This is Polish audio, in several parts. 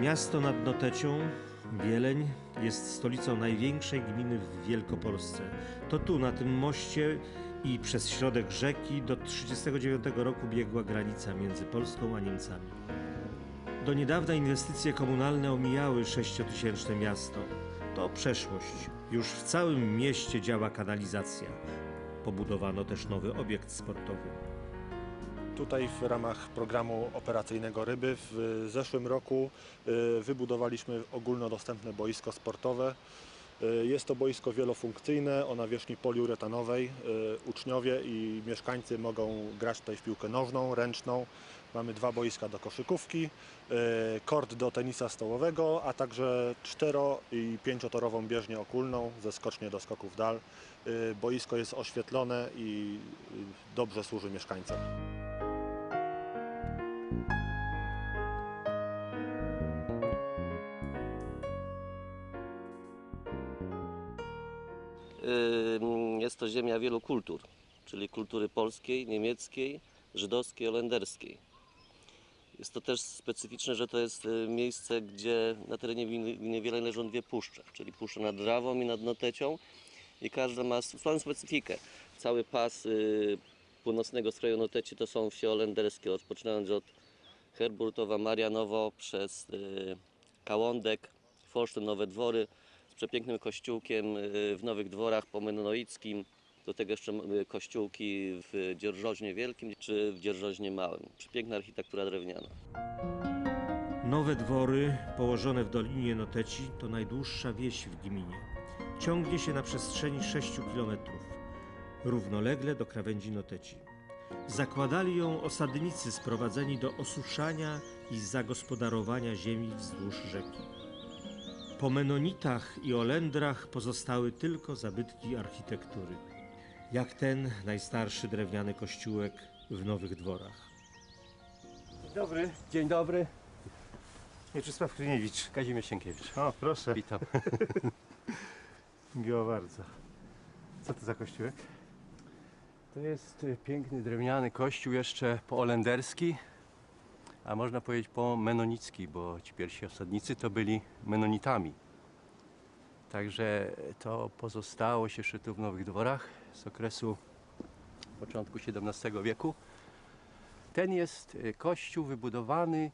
Miasto nad Notecią, Wieleń, jest stolicą największej gminy w Wielkopolsce. To tu, na tym moście i przez środek rzeki do 1939 roku biegła granica między Polską a Niemcami. Do niedawna inwestycje komunalne omijały sześciotysięczne miasto. To przeszłość. Już w całym mieście działa kanalizacja. Pobudowano też nowy obiekt sportowy. Tutaj w ramach programu operacyjnego Ryby w zeszłym roku y, wybudowaliśmy ogólnodostępne boisko sportowe. Y, Jest to boisko wielofunkcyjne o nawierzchni poliuretanowej. Y, Uczniowie i mieszkańcy mogą grać tutaj w piłkę nożną, ręczną. Mamy dwa boiska do koszykówki, kort do tenisa stołowego, a także cztero- i pięciotorową bieżnię okulną ze skocznie do skoków dal. Boisko jest oświetlone i dobrze służy mieszkańcom. Jest to ziemia wielu kultur, czyli kultury polskiej, niemieckiej, żydowskiej, holenderskiej. Jest to też specyficzne, że to jest y, miejsce, gdzie na terenie Wieleń leżą dwie puszcze, czyli Puszcza nad Drawą i nad Notecią i każda ma swoją specyfikę. Cały pas y, północnego skraju Noteci to są wsie holenderskie, rozpoczynając od Herburtowa, Marianowo, przez y, Kałądek, Folsztyn, Nowe Dwory, przepięknym kościółkiem y, w Nowych Dworach po Menoickim. Do tego jeszcze y, kościółki w Dzierżoźnie Wielkim czy w Dzierżoźnie Małym. Przepiękna architektura drewniana. Nowe dwory położone w Dolinie Noteci to najdłuższa wieś w gminie. Ciągnie się na przestrzeni 6 km, równolegle do krawędzi Noteci. Zakładali ją osadnicy sprowadzeni do osuszania i zagospodarowania ziemi wzdłuż rzeki. Po Menonitach i Olendrach pozostały tylko zabytki architektury, jak ten najstarszy drewniany kościółek w Nowych Dworach. Dobry, dzień dobry. Mieczysław Kryniewicz. Kazimierz Sienkiewicz. O, proszę. Witam. Miło bardzo. Co to za kościółek? To jest piękny drewniany kościół, jeszcze poholenderski, a można powiedzieć po menonicki, bo ci pierwsi osadnicy to byli menonitami. Także to pozostało się jeszcze tu w Nowych Dworach z okresu początku XVII wieku. Ten jest y, kościół wybudowany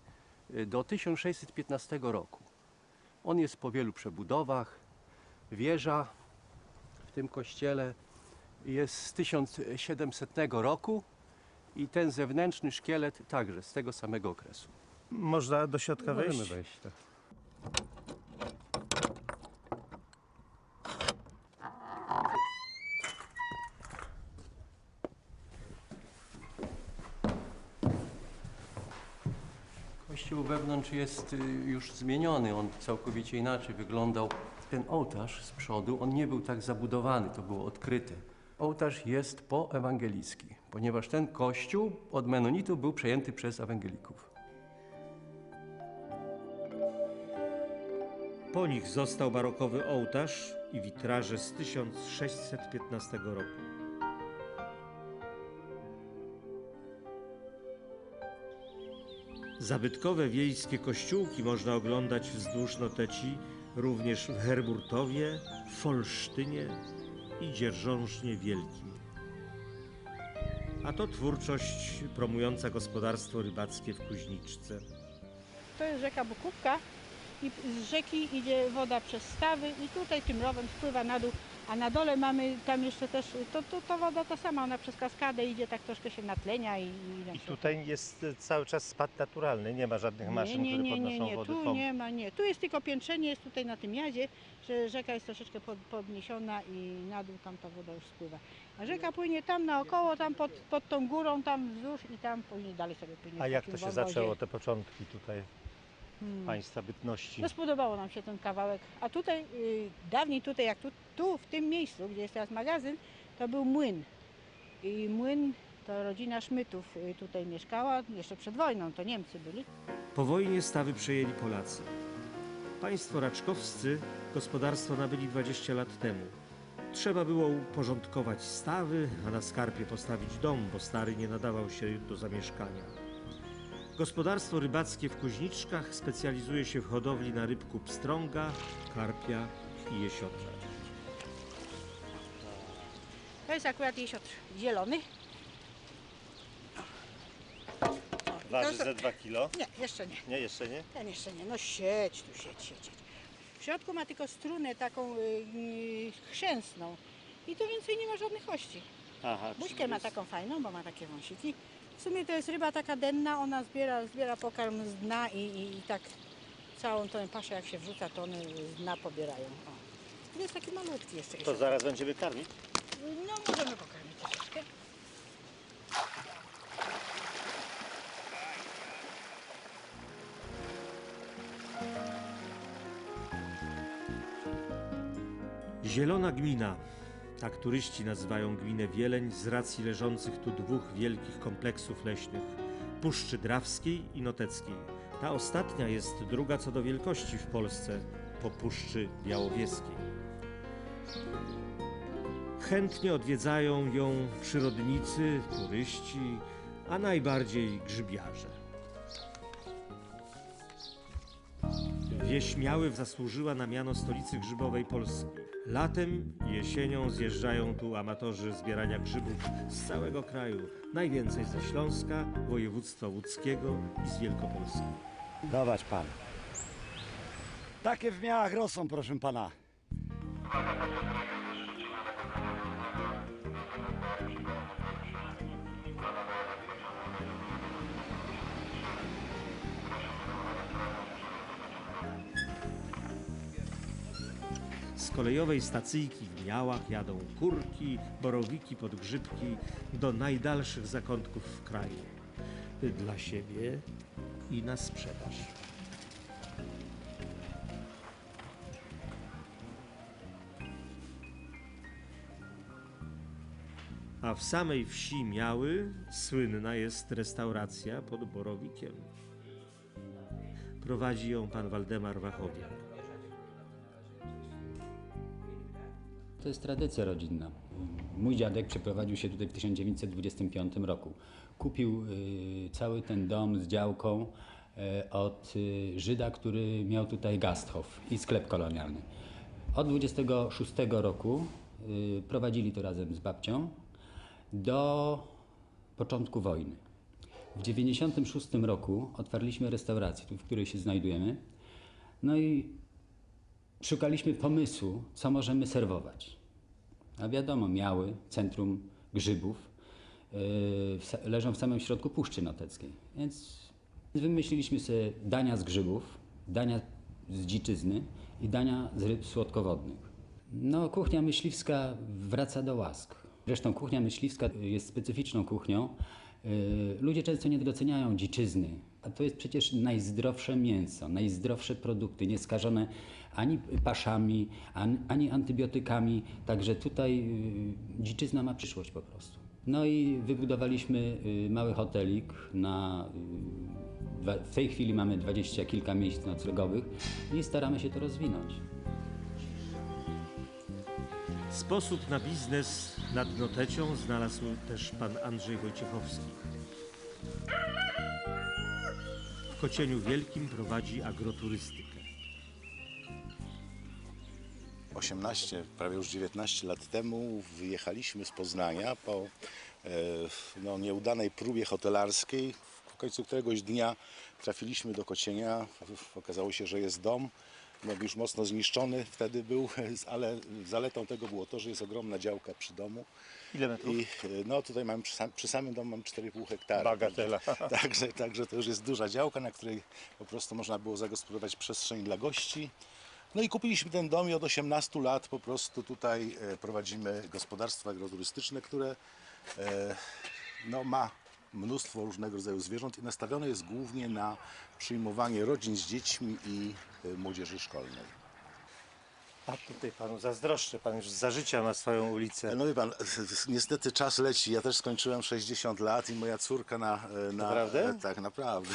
y, do 1615 roku. On jest po wielu przebudowach. Wieża w tym kościele jest z 1700 roku i ten zewnętrzny szkielet także z tego samego okresu. Można do środka Możemy wejść? wejść. Tak. Kościół wewnątrz jest y, już zmieniony, on całkowicie inaczej wyglądał. Ten ołtarz z przodu, on nie był tak zabudowany, to było odkryte. Ołtarz jest poewangelicki, ponieważ ten kościół od menonitów był przejęty przez ewangelików. Po nich został barokowy ołtarz i witraże z 1615 roku. Zabytkowe wiejskie kościółki można oglądać wzdłuż Noteci, również w Herburtowie, Folsztynie i Dzierżążnie Wielkim. A to twórczość promująca gospodarstwo rybackie w Kuźniczce. To jest rzeka Bukówka i z rzeki idzie woda przez stawy i tutaj tym rowem spływa na dół, a na dole mamy tam jeszcze też, to, to, to woda ta sama, ona przez kaskadę idzie, tak troszkę się natlenia i... i tutaj jest e, cały czas spad naturalny, nie ma żadnych maszyn, nie, nie, które nie, nie, podnoszą nie, wodę. tu nie ma, nie. Tu jest tylko piętrzenie, jest tutaj na tym jazie, że rzeka jest troszeczkę pod, podniesiona i na dół tam ta woda już spływa. A rzeka płynie tam naokoło, tam pod, pod tą górą, tam wzdłuż i tam później dalej sobie płynie. A jak to się wąwozie. zaczęło, te początki tutaj. Państwa bytności? No spodobało nam się ten kawałek. A tutaj, y, dawniej tutaj, jak tu, tu, w tym miejscu, gdzie jest teraz magazyn, to był młyn. I młyn to rodzina Szmytów y, tutaj mieszkała, jeszcze przed wojną, to Niemcy byli. Po wojnie stawy przejęli Polacy. Państwo raczkowscy gospodarstwo nabyli 20 lat temu. Trzeba było uporządkować stawy, a na skarpie postawić dom, bo stary nie nadawał się do zamieszkania. Gospodarstwo rybackie w Kuźniczkach specjalizuje się w hodowli na rybku pstrąga, karpia i jesiotra. To jest akurat jesiotr zielony. Waży ze 2 kilo? Nie, jeszcze nie. Nie, jeszcze nie? Ten jeszcze nie. No sieć tu, sieć, sieć. sieć. W środku ma tylko strunę taką y, y, chrzęsną. I tu więcej nie ma żadnych kości. Aha. Buźkę ma taką fajną, bo ma takie wąsiki. W sumie to jest ryba taka denna, ona zbiera, zbiera pokarm z dna i, i, i tak całą tą paszę jak się wrzuca, to one z dna pobierają. O. To jest taki malutki jeszcze. To jeszcze. zaraz będziemy karmić? No możemy pokarmić troszeczkę. Zielona gmina. Tak turyści nazywają gminę Wieleń z racji leżących tu dwóch wielkich kompleksów leśnych Puszczy Drawskiej i Noteckiej. Ta ostatnia jest druga co do wielkości w Polsce po Puszczy Białowieskiej. Chętnie odwiedzają ją przyrodnicy, turyści, a najbardziej grzybiarze. Wieś Miaływ zasłużyła na miano stolicy grzybowej Polski. Latem i jesienią zjeżdżają tu amatorzy zbierania grzybów z całego kraju. Najwięcej ze Śląska, województwa łódzkiego i z Wielkopolski. Dawać pan. Takie w miałach rosną, proszę pana. Kolejowej stacyjki w Miałach jadą kurki, borowiki, podgrzybki do najdalszych zakątków w kraju. Dla siebie i na sprzedaż. A w samej wsi Miały słynna jest restauracja pod Borowikiem. Prowadzi ją pan Waldemar Wachowiak. To jest tradycja rodzinna. Mój dziadek przeprowadził się tutaj w 1925 roku. Kupił y, cały ten dom z działką y, od y, Żyda, który miał tutaj Gasthof i sklep kolonialny. Od 26 roku prowadzili to razem z babcią do początku wojny. W 96 roku otwarliśmy restaurację, w której się znajdujemy. No i szukaliśmy pomysłu, co możemy serwować. A wiadomo, miały centrum grzybów, yy, leżą w samym środku Puszczy Noteckiej. Więc wymyśliliśmy sobie dania z grzybów, dania z dziczyzny i dania z ryb słodkowodnych. No, kuchnia myśliwska wraca do łask. Zresztą kuchnia myśliwska jest specyficzną kuchnią. Yy, Ludzie często nie doceniają dziczyzny, a to jest przecież najzdrowsze mięso, najzdrowsze produkty, nieskażone ani paszami, ani, ani antybiotykami. Także tutaj yy, dziczyzna ma przyszłość po prostu. No i wybudowaliśmy yy, mały hotelik na dwa- w tej chwili mamy dwadzieścia kilka miejsc noclegowych i staramy się to rozwinąć. Sposób na biznes nad Notecią znalazł też pan Andrzej Wojciechowski. Kocieniu Wielkim prowadzi agroturystykę. 18, prawie już 19 lat temu wyjechaliśmy z Poznania po e, no, nieudanej próbie hotelarskiej. W końcu któregoś dnia trafiliśmy do Kocienia. Okazało się, że jest dom. No, już mocno zniszczony wtedy był, ale zaletą tego było to, że jest ogromna działka przy domu. Ile metrów? I e, no tutaj mam przy, sam, przy samym domu mam 4,5 hektara. Bagatela. Także, także, także to już jest duża działka, na której po prostu można było zagospodarować przestrzeń dla gości. No i kupiliśmy ten dom i od 18 lat po prostu tutaj e, prowadzimy gospodarstwo agroturystyczne, które e, no, ma mnóstwo różnego rodzaju zwierząt i nastawione jest głównie na przyjmowanie rodzin z dziećmi i e, młodzieży szkolnej. A tutaj panu zazdroszczę, pan już za życia ma swoją ulicę. No wie pan, niestety czas leci. Ja też skończyłem 60 lat i moja córka na... na Naprawdę? Tak, naprawdę.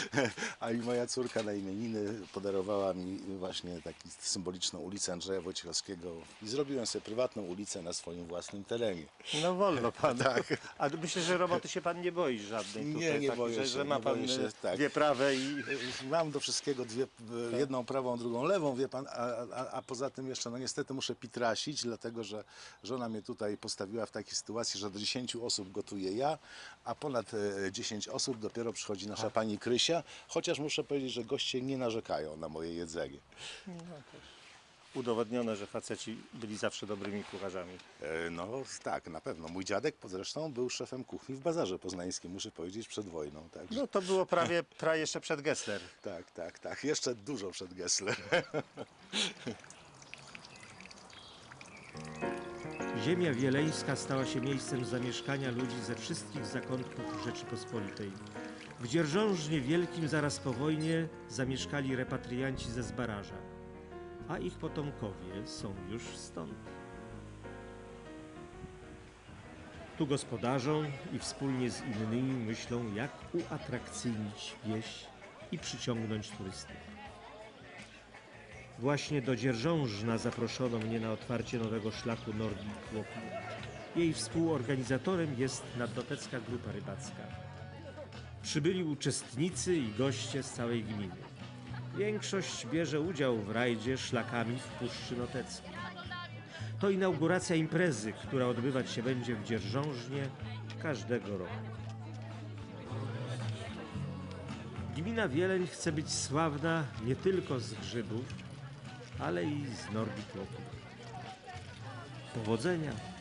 A i moja córka na imieniny podarowała mi właśnie taką symboliczną ulicę Andrzeja Wojciechowskiego i zrobiłem sobie prywatną ulicę na swoim własnym terenie. No wolno panu. Tak. A myślę, że roboty się pan nie boi żadnej Nie, tutaj, nie tak, boję że, się, że ma nie pan się, e, tak. dwie prawe i... Mam do wszystkiego dwie, jedną prawą, drugą lewą, wie pan, a, a, a poza tym jeszcze, no niestety muszę pitrasić, dlatego że żona mnie tutaj postawiła w takiej sytuacji, że do 10 osób gotuję ja, a ponad e, 10 osób dopiero przychodzi nasza pani Krysia, chociaż muszę powiedzieć, że goście nie narzekają na moje jedzenie. Udowodnione, że faceci byli zawsze dobrymi kucharzami. E, No tak, na pewno. Mój dziadek zresztą był szefem kuchni w Bazarze Poznańskim, muszę powiedzieć, przed wojną. Także, No to było prawie, prawie jeszcze przed Gessler. Tak, tak, tak. Jeszcze dużo przed Gessler. Ziemia wieleńska stała się miejscem zamieszkania ludzi ze wszystkich zakątków Rzeczypospolitej. W Dzierżążnie Wielkim zaraz po wojnie zamieszkali repatrianci ze Zbaraża, a ich potomkowie są już stąd. Tu gospodarzą i wspólnie z innymi myślą, jak uatrakcyjnić wieś i przyciągnąć turystów. Właśnie do Dzierżążna zaproszono mnie na otwarcie nowego szlaku Nordic Walku. Jej współorganizatorem jest Nadnotecka Grupa Rybacka. Przybyli uczestnicy i goście z całej gminy. Większość bierze udział w rajdzie szlakami w Puszczy Noteckiej. To inauguracja imprezy, która odbywać się będzie w Dzierżążnie każdego roku. Gmina Wieleń chce być sławna nie tylko z grzybów, ale i z Nordic Walku. Powodzenia!